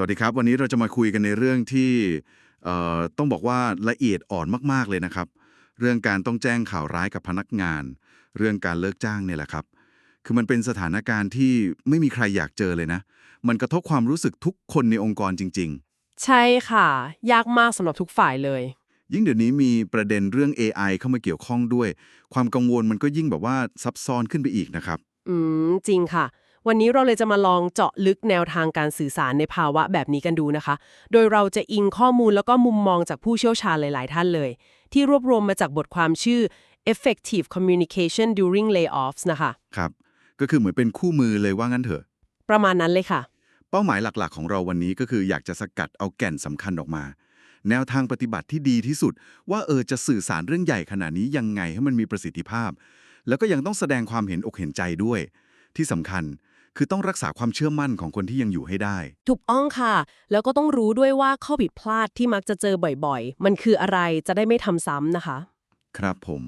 สวัสดีครับ วันนี้เราจะมาคุยกันในเรื่องที่เอ่อต้องบอกว่าละเอียดอ่อนมากๆเลยนะครับ เรื่องการต้องแจ้งข่าวร้ายกับพนักงาน เรื่องการเลิกจ้างเนี่ยแหละครับ คือมันเป็นสถานการณ์ที่ไม่มีใครอยากเจอเลยนะ มันกระทบความรู้สึกทุกคนในองค์กรจริงใช่ค่ะ ยากมากสำหรับทุกฝ่ายเลยๆยิ่งเดี๋ยวนี้มีประเด็นเรื่อง AI เข้ามาเกี่ยวข้องด้วย ความกังวลมันก็ยิ่งแบบว่าซับซ้อนขึ้นไปอีกนะครับ อืมจริงค่ะ วันนี้เราเลยจะมาลองเจาะลึกแนวทางการสื่อสารในภาวะแบบนี้กันดูนะคะ โดยเราจะอิงข้อมูลแล้วก็มุมมองจากผู้เชี่ยวชาญหลาย ๆ ท่านเลย ที่รวบรวมมาจากบทความชื่อ effective communication during layoffs นะคะครับ ก็คือเหมือนเป็นคู่มือเลยว่างั้นเถอะ ประมาณนั้นเลยค่ะ เป้าหมายหลักๆ ของเราวันนี้ก็คืออยากจะสกัดเอาแก่นสำคัญออกมา แนวทางปฏิบัติที่ดีที่สุด ว่าเออจะสื่อสารเรื่องใหญ่ขนาดนี้ยังไงให้มันมีประสิทธิภาพ แล้วก็ยังต้องแสดงความเห็นอกเห็นใจด้วย ที่สำคัญ คือต้องรักษาความเชื่อมั่นของคนที่ยังอยู่ให้ได้ ถูกต้องค่ะ แล้วก็ต้องรู้ด้วยว่าข้อผิดพลาดที่มักจะเจอบ่อยๆ มันคืออะไรจะได้ไม่ทำซ้ำนะคะ ครับผม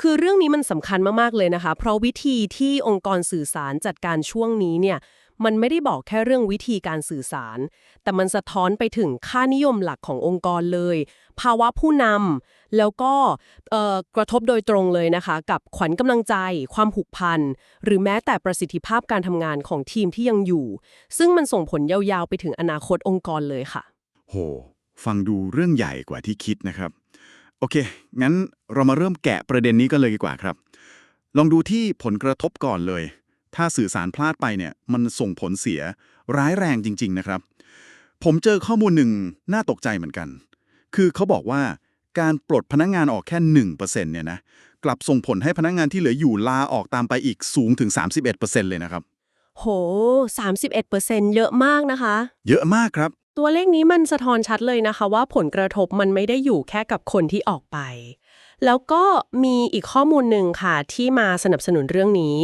คือเรื่องนี้มันสำคัญมากๆเลยนะคะ เพราะวิธีที่องค์กรสื่อสารจัดการช่วงนี้เนี่ยมันไม่ได้บอกแค่เรื่องวิธีการสื่อสาร แต่มันสะท้อนไปถึงค่านิยมหลักขององค์กรเลย ภาวะผู้นำ แล้วก็กระทบโดยตรงเลยนะคะ กับขวัญกำลังใจ ความผูกพัน หรือแม้แต่ประสิทธิภาพการทำงานของทีมที่ยังอยู่ ซึ่งมันส่งผลยาวๆ ไปถึงอนาคตองค์กรเลยค่ะ โห ฟังดูเรื่องใหญ่กว่าที่คิดนะครับ โอเค งั้นเรามาเริ่มแกะประเด็นนี้กันเลยดีกว่าครับ ลองดูที่ผลกระทบก่อนเลย ถ้าสื่อสารพลาดไปเนี่ย มันส่งผลเสียร้ายแรงจริง ๆ นะครับ ผมเจอข้อมูลหนึ่งน่าตกใจเหมือนกัน คือเขาบอกว่า การปลดพนักงานออกแค่1%เนี่ยนะกลับส่งผลให้พนักงานที่เหลืออยู่ลาออกตามไปอีกสูงถึง 31%เลยนะครับ โห 31%เยอะมากนะคะ เยอะมากครับ ตัวเลขนี้มันสะท้อนชัดเลยนะคะ ว่าผลกระทบมันไม่ได้อยู่แค่กับคนที่ออกไป แล้วก็มีอีกข้อมูลหนึ่งค่ะที่มาสนับสนุนเรื่องนี้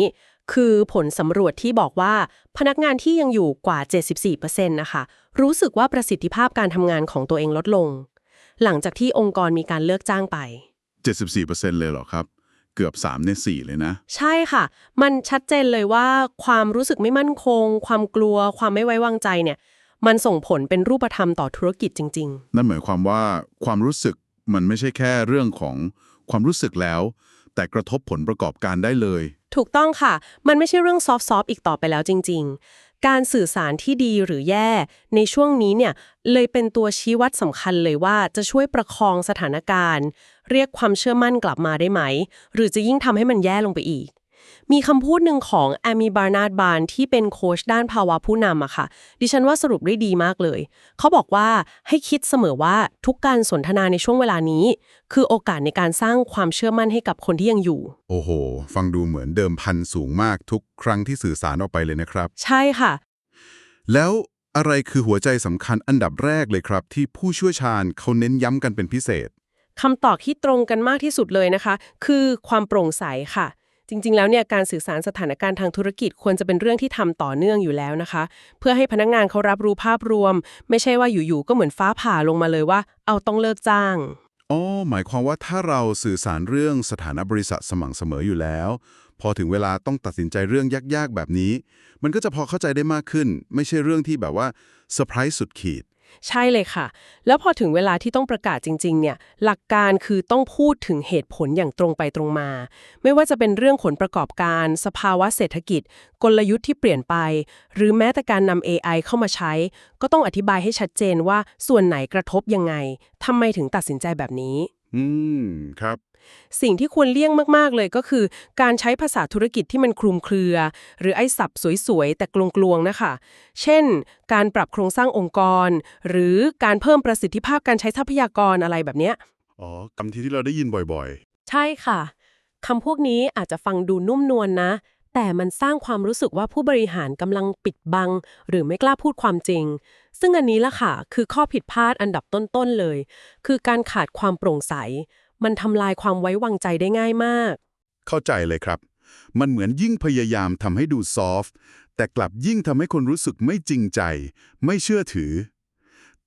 คือผลสำรวจที่บอกว่าพนักงานที่ยังอยู่กว่า 74%นะคะรู้สึกว่าประสิทธิภาพการทำงานของตัวเองลดลง หลังจากที่องค์กรมีการเลิกจ้างไป 74%เลยเหรอครับ เกือบ 3 ใน 4 เลยนะ ใช่ค่ะ มันชัดเจนเลยว่าความรู้สึกไม่มั่นคง ความกลัว ความไม่ไว้วางใจเนี่ย มันส่งผลเป็นรูปธรรมต่อธุรกิจจริง ๆ นั่นหมายความว่าความรู้สึกมันไม่ใช่แค่เรื่องของความรู้สึกแล้ว แต่กระทบผลประกอบการได้เลย ถูกต้องค่ะ มันไม่ใช่เรื่องซอฟต์ๆอีกต่อไปแล้วจริง ๆ การสื่อสารที่ดีหรือแย่ ในช่วงนี้เนี่ยเลยเป็นตัวชี้วัดสำคัญเลยว่าจะช่วยประคองสถานการณ์ เรียกความเชื่อมั่นกลับมาได้ไหม หรือจะยิ่งทำให้มันแย่ลงไปอีก มีคำพูดหนึ่งของแอมีบาร์นาร์ดบานที่เป็นโค้ชด้านภาวะผู้นำอะค่ะ ดิฉันว่าสรุปได้ดีมากเลย เขาบอกว่าให้คิดเสมอว่าทุกการสนทนาในช่วงเวลานี้ คือโอกาสในการสร้างความเชื่อมั่นให้กับคนที่ยังอยู่ โอ้โห ฟังดูเหมือนเดิมพันสูงมากทุกครั้งที่สื่อสารออกไปเลยนะครับ ใช่ค่ะ แล้วอะไรคือหัวใจสำคัญอันดับแรกเลยครับ ที่ผู้เชี่ยวชาญเขาเน้นย้ำกันเป็นพิเศษคำตอบที่ตรงกันมากที่สุดเลยนะคะ คือความโปร่งใสค่ะ จริง ๆ แล้วเนี่ยการสื่อสารสถานการณ์ทางธุรกิจควรจะเป็นเรื่องที่ทำต่อเนื่องอยู่แล้วนะคะ เพื่อให้พนักงานเขารับรู้ภาพรวม ไม่ใช่ว่าอยู่ๆก็เหมือนฟ้าผ่าลงมาเลยว่า เอาต้องเลิกจ้างอ๋อหมายความว่าถ้าเราสื่อสารเรื่องสถานะบริษัทสม่ำเสมออยู่แล้ว พอถึงเวลาต้องตัดสินใจเรื่องยากๆแบบนี้ มันก็จะพอเข้าใจได้มากขึ้น ไม่ใช่เรื่องที่แบบว่าเซอร์ไพรส์สุดขีด ใช่เลยค่ะ แล้วพอถึงเวลาที่ต้องประกาศจริงๆ เนี่ย หลักการคือต้องพูดถึงเหตุผลอย่างตรงไปตรงมา ไม่ว่าจะเป็นเรื่องผลประกอบการ สภาวะเศรษฐกิจ กลยุทธ์ที่เปลี่ยนไป หรือแม้แต่การนำ AI เข้ามาใช้ ก็ต้องอธิบายให้ชัดเจนว่าส่วนไหนกระทบยังไงทำไมถึงตัดสินใจแบบนี้ อืม ครับ สิ่งที่ควรเลี่ยงมาก ๆ เลยก็คือ การใช้ภาษาธุรกิจที่มันคลุมเครือ หรือไอ้ศัพท์สวย ๆ แต่กลวง ๆ นะคะ เช่น การปรับโครงสร้างองค์กร หรือการเพิ่มประสิทธิภาพการใช้ทรัพยากรอะไรแบบเนี้ย อ๋อคำที่ที่เราได้ยินบ่อยใช่ค่ะ คำพวกนี้อาจจะฟังดูนุ่มนวลนะ แต่มันสร้างความรู้สึกว่าผู้บริหารกำลังปิดบัง หรือไม่กล้าพูดความจริง ซึ่งอันนี้ล่ะค่ะ คือข้อผิดพลาดอันดับต้นๆเลย คือการขาดความโปร่งใส มันทำลายความไว้วางใจได้ง่ายมาก เข้าใจเลยครับ มันเหมือนยิ่งพยายามทำให้ดูซอฟต์แต่กลับยิ่งทำให้คนรู้สึกไม่จริงใจ ไม่เชื่อถือ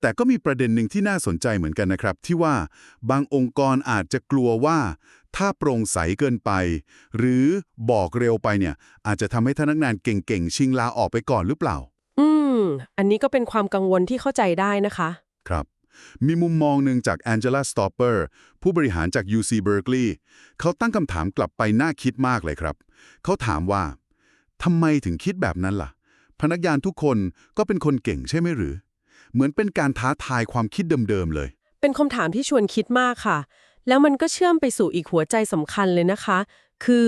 แต่ก็มีประเด็นหนึ่งที่น่าสนใจเหมือนกันนะครับ ที่ว่าบางองค์กรอาจจะกลัวว่า ถ้าโปร่งใสเกินไป หรือบอกเร็วไปเนี่ยอาจจะทำให้พนักงานเก่งๆ ชิงลาออกไปก่อนหรือเปล่า อืมมอันนี้ก็เป็นความกังวลที่เข้าใจได้นะคะ ครับ มีมุมมองหนึ่งจากแองเจล่าสตอปเปอร์ผู้บริหารจาก UC Berkeley เขาตั้งคำถามกลับไปน่าคิดมากเลยครับ เขาถามว่าทำไมถึงคิดแบบนั้นล่ะ พนักงานทุกคนก็เป็นคนเก่งใช่ไหมหรือ เหมือนเป็นการท้าทายความคิดเดิมๆเลย เป็นคำถามที่ชวนคิดมากค่ะ แล้วมันก็เชื่อมไปสู่อีกหัวใจสำคัญเลยนะคะ คือ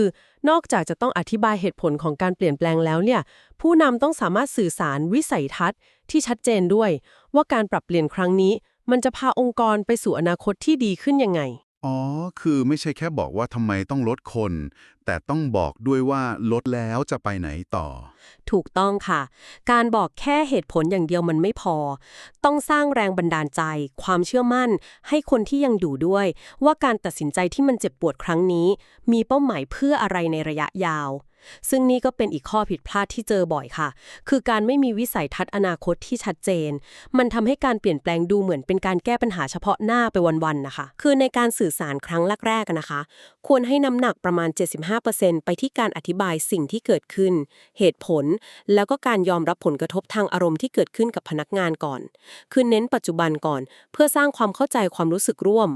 นอกจากจะต้องอธิบายเหตุผลของการเปลี่ยนแปลงแล้วเนี่ย ผู้นำต้องสามารถสื่อสารวิสัยทัศน์ที่ชัดเจนด้วย ว่าการปรับเปลี่ยนครั้งนี้ มันจะพาองค์กรไปสู่อนาคตที่ดีขึ้นยังไง อ๋อ คือไม่ใช่แค่บอกว่าทำไมต้องลดคน แต่ต้องบอกด้วยว่าลดแล้วจะไปไหนต่อ ถูกต้องค่ะ การบอกแค่เหตุผลอย่างเดียวมันไม่พอ ต้องสร้างแรงบันดาลใจ ความเชื่อมั่น ให้คนที่ยังอยู่ด้วย ว่าการตัดสินใจที่มันเจ็บปวดครั้งนี้ มีเป้าหมายเพื่ออะไรในระยะยาว ซึ่งนี่ก็เป็นอีกข้อผิดพลาดที่เจอบ่อยค่ะ คือการไม่มีวิสัยทัศน์อนาคตที่ชัดเจน มันทำให้การเปลี่ยนแปลงดูเหมือนเป็นการแก้ปัญหาเฉพาะหน้าไปวันๆนะคะ คือในการสื่อสารครั้งแรกๆอะนะคะ ควรให้น้ำหนักประมาณ 75%ไปที่การอธิบายสิ่งที่เกิดขึ้น เหตุผล แล้วก็การยอมรับผลกระทบทางอารมณ์ที่เกิดขึ้นกับพนักงานก่อน คือเน้นปัจจุบันก่อน เพื่อสร้างความเข้าใจความรู้สึกร่วม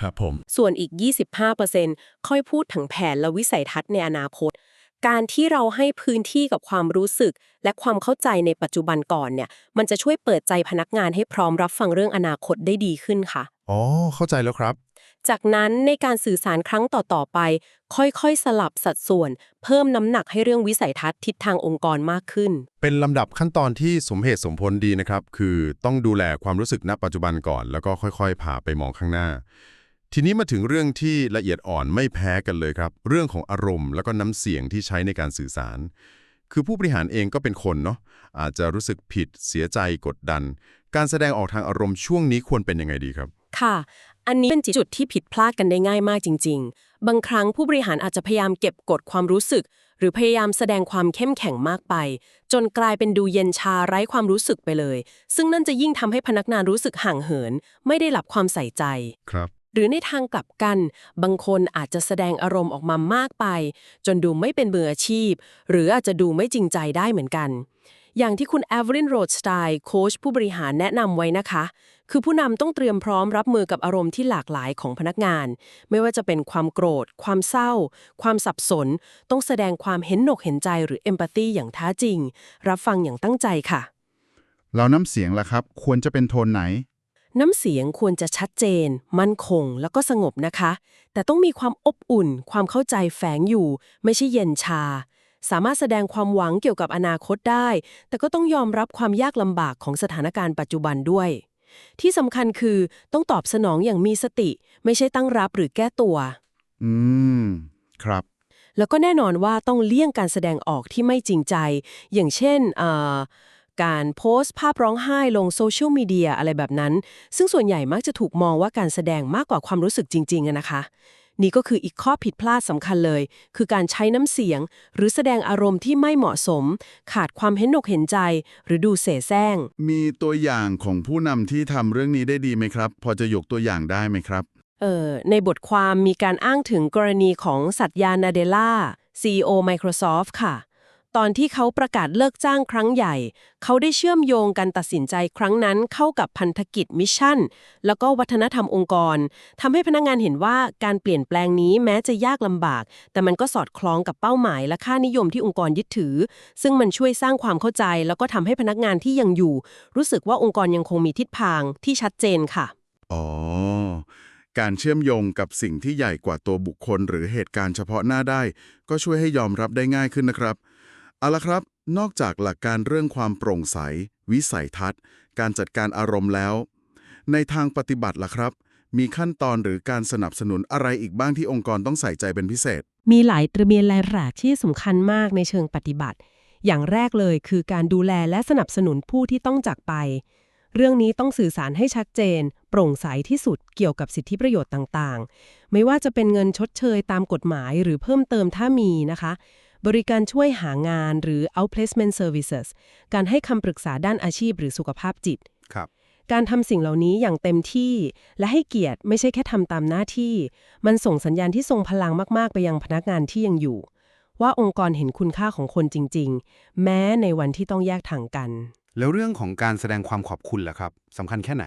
ครับผม ส่วนอีก 25%ค่อยพูดถึงแผนและวิสัยทัศน์ในอนาคต การที่เราให้พื้นที่กับความรู้สึก และความเข้าใจในปัจจุบันก่อนเนี่ย มันจะช่วยเปิดใจพนักงานให้พร้อมรับฟังเรื่องอนาคตได้ดีขึ้นค่ะ อ๋อ เข้าใจแล้วครับ จากนั้นในการสื่อสารครั้งต่อ ๆ ไป ค่อยๆ สลับสัดส่วน เพิ่มน้ำหนักให้เรื่องวิสัยทัศน์ทิศทางองค์กรมากขึ้น เป็นลำดับขั้นตอนที่สมเหตุสมผลดีนะครับ คือต้องดูแลความรู้สึกณปัจจุบันก่อน แล้วก็ค่อย ๆพาไปมองข้างหน้า ทีนี้มาถึงเรื่องที่ละเอียดอ่อนไม่แพ้กันเลยครับ เรื่องของอารมณ์แล้วก็น้ำเสียงที่ใช้ในการสื่อสาร คือผู้บริหารเองก็เป็นคนเนาะอาจจะรู้สึกผิดเสียใจกดดัน การแสดงออกทางอารมณ์ช่วงนี้ควรเป็นยังไงดีครับ ค่ะ อันนี้เป็นจุดที่ผิดพลาดกันได้ง่ายมากจริง ๆ บางครั้งผู้บริหารอาจจะพยายามเก็บกดความรู้สึก หรือพยายามแสดงความเข้มแข็งมากไป จนกลายเป็นดูเย็นชาไร้ความรู้สึกไปเลย ซึ่งนั่นจะยิ่งทำให้พนักงานรู้สึกห่างเหิน ไม่ได้รับความใส่ใจครับ หรือในทางกลับกัน บางคนอาจจะแสดงอารมณ์ออกมามากไป จนดูไม่เป็นมืออาชีพ หรืออาจจะดูไม่จริงใจได้เหมือนกัน อย่างที่คุณแอเวรินโรดสไตล์โค้ชผู้บริหารแนะนำไว้นะคะ คือผู้นำต้องเตรียมพร้อมรับมือกับอารมณ์ที่หลากหลายของพนักงาน ไม่ว่าจะเป็นความโกรธ ความเศร้า ความสับสน ต้องแสดงความเห็นหนกเห็นใจหรือเอมพัตตีอย่างแท้จริง รับฟังอย่างตั้งใจค่ะแล้วน้ำเสียงล่ะครับ ควรจะเป็นโทนไหน น้ำเสียงควรจะชัดเจน มั่นคงแล้วก็สงบนะคะ แต่ต้องมีความอบอุ่น ความเข้าใจแฝงอยู่ ไม่ใช่เย็นชา สามารถแสดงความหวังเกี่ยวกับอนาคตได้ แต่ก็ต้องยอมรับความยากลำบากของสถานการณ์ปัจจุบันด้วย ที่สำคัญคือต้องตอบสนองอย่างมีสติ ไม่ใช่ตั้งรับหรือแก้ตัว อืม ครับ แล้วก็แน่นอนว่าต้องเลี่ยงการแสดงออกที่ไม่จริงใจ อย่างเช่นเอ่อ การโพสต์ภาพร้องไห้ลงโซเชียลมีเดียอะไรแบบนั้น ซึ่งส่วนใหญ่มักจะถูกมองว่าการแสดงมากกว่าความรู้สึกจริงๆอะนะคะ นี่ก็คืออีกข้อผิดพลาดสำคัญเลย คือการใช้น้ำเสียง หรือแสดงอารมณ์ที่ไม่เหมาะสม ขาดความเห็นอกเห็นใจ หรือดูเสแสร้ง มีตัวอย่างของผู้นำที่ทำเรื่องนี้ได้ดีไหมครับ พอจะยกตัวอย่างได้ไหมครับ เอ่อในบทความมีการอ้างถึงกรณีของสัตยานาเดล่า CEO Microsoft ค่ะ ตอนที่เขาประกาศเลิกจ้างครั้งใหญ่ เขาได้เชื่อมโยงการตัดสินใจครั้งนั้นเข้ากับพันธกิจมิชชั่น แล้วก็วัฒนธรรมองค์กรทำให้พนักงานเห็นว่าการเปลี่ยนแปลงนี้แม้จะยากลำบาก แต่มันก็สอดคล้องกับเป้าหมายและค่านิยมที่องค์กรยึดถือ ซึ่งมันช่วยสร้างความเข้าใจ แล้วก็ทำให้พนักงานที่ยังอยู่ รู้สึกว่าองค์กรยังคงมีทิศทางที่ชัดเจนค่ะ อ๋อ การเชื่อมโยงกับสิ่งที่ใหญ่กว่าตัวบุคคล หรือเหตุการณ์เฉพาะหน้าได้ ก็ช่วยให้ยอมรับได้ง่ายขึ้นนะครับ เอาละครับ นอกจากหลักการเรื่องความโปร่งใส วิสัยทัศน์ การจัดการอารมณ์แล้ว ในทางปฏิบัติล่ะครับ มีขั้นตอนหรือการสนับสนุนอะไรอีกบ้างที่องค์กรต้องใส่ใจเป็นพิเศษ มีหลายตระเบียนรายแรกที่สำคัญมากในเชิงปฏิบัติ อย่างแรกเลยคือการดูแลและสนับสนุนผู้ที่ต้องจากไป เรื่องนี้ต้องสื่อสารให้ชัดเจน โปร่งใสที่สุดเกี่ยวกับสิทธิประโยชน์ต่างๆ ไม่ว่าจะเป็นเงินชดเชยตามกฎหมายหรือเพิ่มเติมถ้ามีนะคะ บริการช่วยหางานหรือ outplacement services การให้คำปรึกษาด้านอาชีพหรือสุขภาพจิต ครับ การทำสิ่งเหล่านี้อย่างเต็มที่และให้เกียรติไม่ใช่แค่ทำตามหน้าที่ มันส่งสัญญาณที่ทรงพลังมาก ๆ ไปยังพนักงานที่ยังอยู่ ว่าองค์กรเห็นคุณค่าของคนจริง ๆ แม้ในวันที่ต้องแยกทางกัน แล้วเรื่องของการแสดงความขอบคุณล่ะครับสำคัญแค่ไหน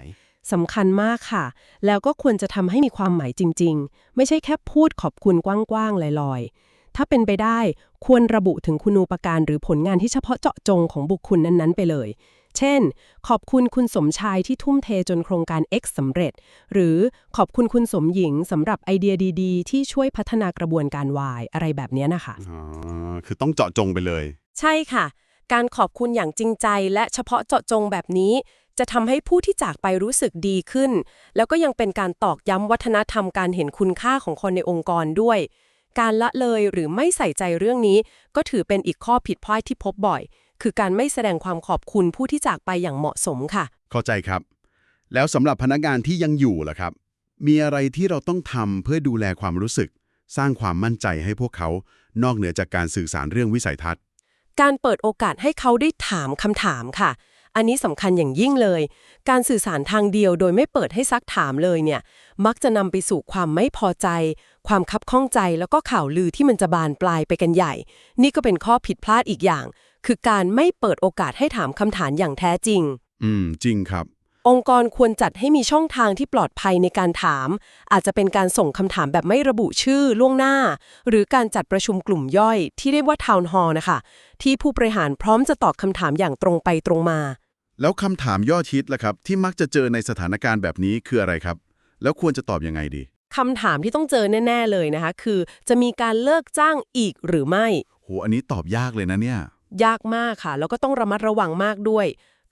สำคัญมากค่ะ แล้วก็ควรจะทำให้มีความหมายจริง ๆ ไม่ใช่แค่พูดขอบคุณกว้าง ๆ ลอย ๆ ถ้าเป็นไปได้ควรระบุถึงคุณูปการหรือผลงานที่เฉพาะเจาะจงของบุคคลนั้นๆ ไปเลย เช่น ขอบคุณคุณสมชายที่ทุ่มเทจนโครงการ X สำเร็จ หรือขอบคุณคุณสมหญิงสำหรับไอเดียดีๆ ที่ช่วยพัฒนากระบวนการ Y อะไรแบบเนี้ยนะคะอ๋อคือต้องเจาะจงไปเลย ใช่ค่ะ การขอบคุณอย่างจริงใจและเฉพาะเจาะจงแบบนี้จะทำให้ผู้ที่จากไปรู้สึกดีขึ้น แล้วก็ยังเป็นการตอกย้ำวัฒนธรรมการเห็นคุณค่าของคนในองค์กรด้วย การละเลยหรือไม่ใส่ใจเรื่องนี้ ก็ถือเป็นอีกข้อผิดพลาดที่พบบ่อย คือการไม่แสดงความขอบคุณผู้ที่จากไปอย่างเหมาะสมค่ะ เข้าใจครับ แล้วสำหรับพนักงานที่ยังอยู่ล่ะครับ มีอะไรที่เราต้องทำเพื่อดูแลความรู้สึก สร้างความมั่นใจให้พวกเขา นอกเหนือจากการสื่อสารเรื่องวิสัยทัศน์ การเปิดโอกาสให้เขาได้ถามคำถามค่ะ อันนี้สำคัญอย่างยิ่งเลย การสื่อสารทางเดียวโดยไม่เปิดให้ซักถามเลยเนี่ย มักจะนำไปสู่ความไม่พอใจ ความคับข้องใจแล้วก็ข่าวลือที่มันจะบานปลายไปกันใหญ่ นี่ก็เป็นข้อผิดพลาดอีกอย่าง คือการไม่เปิดโอกาสให้ถามคำถามอย่างแท้จริง อืม จริงครับ องค์กรควรจัดให้มีช่องทางที่ปลอดภัยในการถาม อาจจะเป็นการส่งคำถามแบบไม่ระบุชื่อล่วงหน้า หรือการจัดประชุมกลุ่มย่อยที่เรียกว่าทาวน์ฮอลล์นะคะ ที่ผู้บริหารพร้อมจะตอบคำถามอย่างตรงไปตรงมา แล้วคำถามยอดฮิตล่ะครับ ที่มักจะเจอในสถานการณ์แบบนี้คืออะไรครับ แล้วควรจะตอบยังไงดีคำถามที่ต้องเจอแน่ ๆ เลยนะคะ คือจะมีการเลิกจ้างอีกหรือไม่ โหอันนี้ตอบยากเลยนะเนี่ย ยากมากค่ะ แล้วก็ต้องระมัดระวังมากด้วย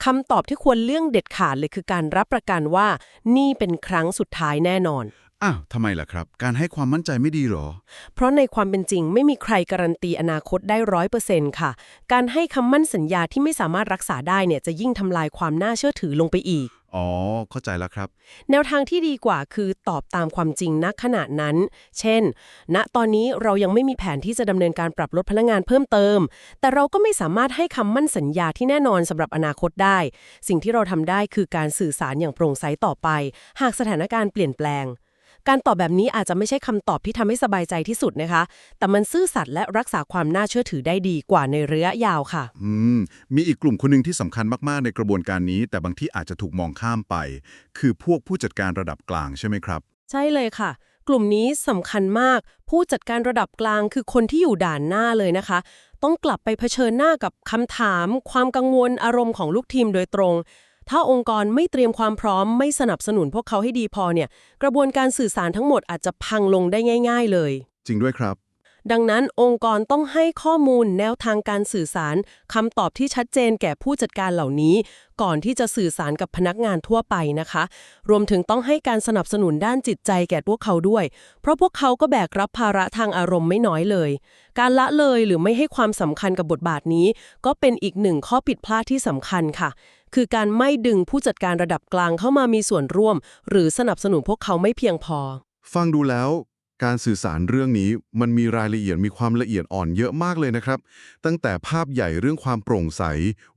คำตอบที่ควรเลี่ยงเด็ดขาดเลยคือการรับประกันว่า นี่เป็นครั้งสุดท้ายแน่นอน อ้าวทำไมล่ะครับ การให้ความมั่นใจไม่ดีหรอ เพราะในความเป็นจริงไม่มีใครการันตีอนาคตได้ร้อยเปอร์เซ็นต์ค่ะ การให้คำมั่นสัญญาที่ไม่สามารถรักษาได้เนี่ยจะยิ่งทำลายความน่าเชื่อถือลงไปอีก อ๋อ เข้าใจแล้วครับ แนวทางที่ดีกว่าคือตอบตามความจริงณขณะนั้น เช่น ณตอนนี้เรายังไม่มีแผนที่จะดำเนินการปรับลดพนักงานเพิ่มเติม แต่เราก็ไม่สามารถให้คำมั่นสัญญาที่แน่นอนสำหรับอนาคตได้ สิ่งที่เราทำได้คือการสื่อสารอย่างโปร่งใสต่อไป หากสถานการณ์เปลี่ยนแปลง การตอบแบบนี้อาจจะไม่ใช่คำตอบที่ทำให้สบายใจที่สุดนะคะ แต่มันซื่อสัตย์และรักษาความน่าเชื่อถือได้ดีกว่าในระยะยาวค่ะ อืม มีอีกกลุ่มคนหนึ่งที่สำคัญมากๆ ในกระบวนการนี้ แต่บางที่อาจจะถูกมองข้ามไป คือพวกผู้จัดการระดับกลางใช่ไหมครับ ใช่เลยค่ะกลุ่มนี้สำคัญมาก ผู้จัดการระดับกลางคือคนที่อยู่ด่านหน้าเลยนะคะ ต้องกลับไปเผชิญหน้ากับคำถาม ความกังวลอารมณ์ของลูกทีมโดยตรง ถ้าองค์กรไม่เตรียมความพร้อมไม่สนับสนุนพวกเขาให้ดีพอเนี่ย กระบวนการสื่อสารทั้งหมดอาจจะพังลงได้ง่าย ๆ เลย จริงด้วยครับ ดังนั้นองค์กรต้องให้ข้อมูลแนวทางการสื่อสารคำตอบที่ชัดเจนแก่ผู้จัดการเหล่านี้ ก่อนที่จะสื่อสารกับพนักงานทั่วไปนะคะ รวมถึงต้องให้การสนับสนุนด้านจิตใจแก่พวกเขาด้วย เพราะพวกเขาก็แบกรับภาระทางอารมณ์ไม่น้อยเลย การละเลยหรือไม่ให้ความสำคัญกับบทบาทนี้ ก็เป็นอีกหนึ่งข้อผิดพลาดที่สำคัญค่ะ คือการไม่ดึงผู้จัดการระดับกลางเข้ามามีส่วนร่วม หรือสนับสนุนพวกเขาไม่เพียงพอ ฟังดูแล้วการสื่อสารเรื่องนี้มันมีรายละเอียดมีความละเอียดอ่อนเยอะมากเลยนะครับ ตั้งแต่ภาพใหญ่เรื่องความโปร่งใส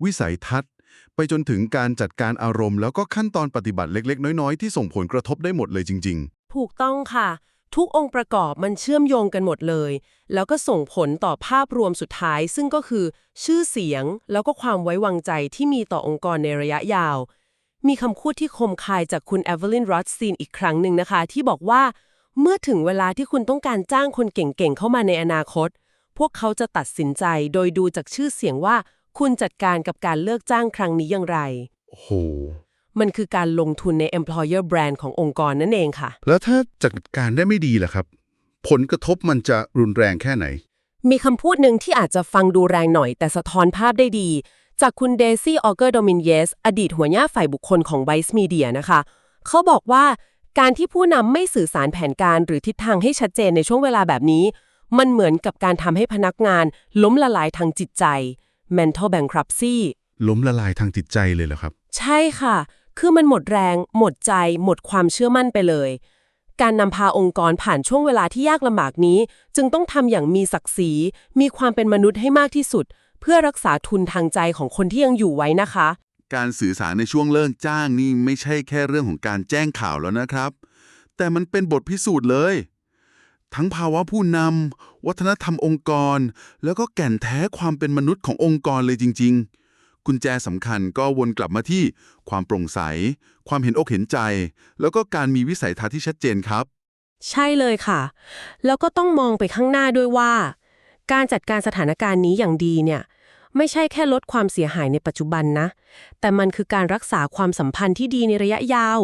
วิสัยทัศน์ ไปจนถึงการจัดการอารมณ์ แล้วก็ขั้นตอนปฏิบัติเล็ก ๆ น้อย ๆ ที่ส่งผลกระทบได้หมดเลยจริงถูกต้องค่ะ ทุกองค์ประกอบมันเชื่อมโยงกันหมดเลย แล้วก็ส่งผลต่อภาพรวมสุดท้าย ซึ่งก็คือชื่อเสียงแล้วก็ความไว้วางใจที่มีต่อองค์กรในระยะยาว มีคำพูดที่คมคายจากคุณเอเวลินรอดซีนอีกครั้งหนึ่งนะคะ ที่บอกว่า เมื่อถึงเวลาที่คุณต้องการจ้างคนเก่งๆเข้ามาในอนาคต พวกเขาจะตัดสินใจโดยดูจากชื่อเสียงว่า คุณจัดการกับการเลือกจ้างครั้งนี้อย่างไรโอ้โห มันคือการลงทุนใน employer brand ขององค์กรนั่นเองค่ะ แล้วถ้าจัดการได้ไม่ดีล่ะครับ ผลกระทบมันจะรุนแรงแค่ไหน มีคำพูดหนึ่งที่อาจจะฟังดูแรงหน่อย แต่สะท้อนภาพได้ดี จากคุณเดซี่ออเกอร์โดมินเยสอดีตหัวหน้าฝ่ายบุคคลของ Vice Media นะคะ เขาบอกว่าการที่ผู้นำไม่สื่อสารแผนการหรือทิศทางให้ชัดเจนในช่วงเวลาแบบนี้ มันเหมือนกับการทำให้พนักงาน ล้มละลายทางจิตใจ mental bankruptcy ล้มละลายทางจิตใจเลยเหรอครับ ใช่ค่ะ คือมันหมดแรง หมดใจ หมดความเชื่อมั่นไปเลย การนำพาองค์กรผ่านช่วงเวลาที่ยากลำบากนี้ จึงต้องทำอย่างมีศักดิ์ศรี มีความเป็นมนุษย์ให้มากที่สุด เพื่อรักษาทุนทางใจของคนที่ยังอยู่ไว้นะคะ การสื่อสารในช่วงเลิกจ้างนี่ไม่ใช่แค่เรื่องของการแจ้งข่าวแล้วนะครับ แต่มันเป็นบทพิสูจน์เลย ทั้งภาวะผู้นำวัฒนธรรมองค์กร แล้วก็แก่นแท้ความเป็นมนุษย์ขององค์กรเลยจริง ๆ กุญแจสำคัญก็วนกลับมาที่ความโปร่งใส ความเห็นอกเห็นใจ แล้วก็การมีวิสัยทัศน์ที่ชัดเจนครับ ใช่เลยค่ะ แล้วก็ต้องมองไปข้างหน้าด้วยว่า การจัดการสถานการณ์นี้อย่างดีเนี่ย ไม่ใช่แค่ลดความเสียหายในปัจจุบันนะ แต่มันคือการรักษาความสัมพันธ์ที่ดีในระยะยาว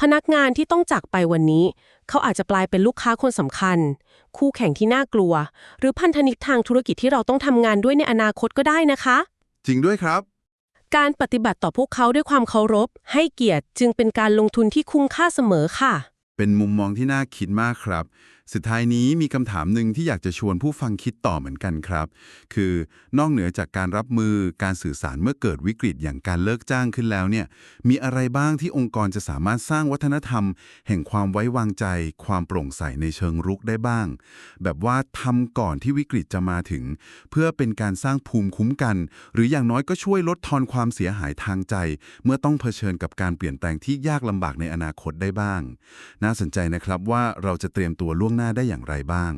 พนักงานที่ต้องจากไปวันนี้ เขาอาจจะกลายเป็นลูกค้าคนสำคัญ คู่แข่งที่น่ากลัว หรือพันธมิตรทางธุรกิจที่เราต้องทำงานด้วยในอนาคตก็ได้นะคะ จริงด้วยครับ การปฏิบัติต่อพวกเขาด้วยความเคารพ ให้เกียรติจึงเป็นการลงทุนที่คุ้มค่าเสมอค่ะ เป็นมุมมองที่น่าคิดมากครับ สุดท้ายนี้มีคำถามหนึ่งที่อยากจะชวนผู้ฟังคิดต่อเหมือนกันครับ คือนอกเหนือจากการรับมือการสื่อสารเมื่อเกิดวิกฤตอย่างการเลิกจ้างขึ้นแล้วเนี่ย มีอะไรบ้างที่องค์กรจะสามารถสร้างวัฒนธรรม แห่งความไว้วางใจ ความโปร่งใสในเชิงรุกได้บ้าง แบบว่าทำก่อนที่วิกฤตจะมาถึง เพื่อเป็นการสร้างภูมิคุ้มกัน หรืออย่างน้อยก็ช่วยลดทอนความเสียหายทางใจ เมื่อต้องเผชิญกับการเปลี่ยนแปลงที่ยากลำบากในอนาคตได้บ้าง น่าสนใจนะครับว่าเราจะเตรียมตัวล่วงงหน้าได้อย่างไรบ้าง